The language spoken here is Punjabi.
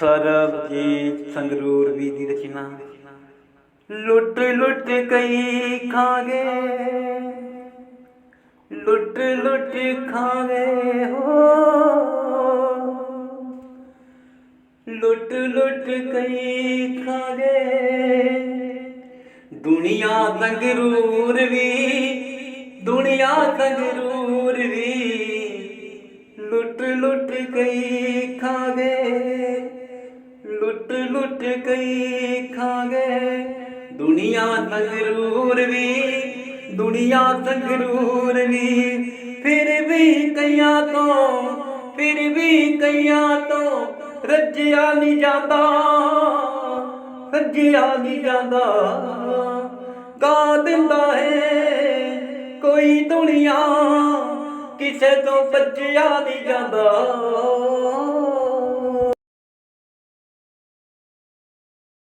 ਸਰਬਜੀਤ ਸੰਗਰੂਰ ਵੀ ਦੀ ਰਚਨਾ ਲੁੱਟ ਲੁੱਟ ਕਈ ਖਾਗੇ। ਲੁੱਟ ਲੁੱਟ ਖਾਗੇ ਹੋ। ਲੁੱਟ ਲੁੱਟ ਕਈ ਖਾਗੇ। ਦੁਨੀਆ ਸੰਗਰੂਰ ਵੀ, ਦੁਨੀਆ ਸੰਗਰੂਰ ਵੀ। ਲੁੱਟ ਲੁੱਟ ਕਈ ਖਾਗੇ। ਲੁੱਟ ਲੁੱਟ ਕਈ ਖਾਂਗੇ। ਦੁਨੀਆ ਸੰਗਰੂਰ ਵੀ, ਦੁਨੀਆ ਸੰਗਰੂਰ ਵੀ। ਫਿਰ ਵੀ ਕਈਆਂ ਤੋਂ, ਫਿਰ ਵੀ ਕਈਆਂ ਤੋਂ ਰੱਜਿਆ ਨਹੀਂ ਜਾਂਦਾ। ਰੱਜਿਆ ਨਹੀਂ ਜਾਂਦਾ। ਗਾ ਦਿੰਦਾ ਹੈ ਕੋਈ ਦੁਨੀਆ, ਕਿਸੇ ਤੋਂ ਭੱਜਿਆ ਨਹੀਂ ਜਾਂਦਾ।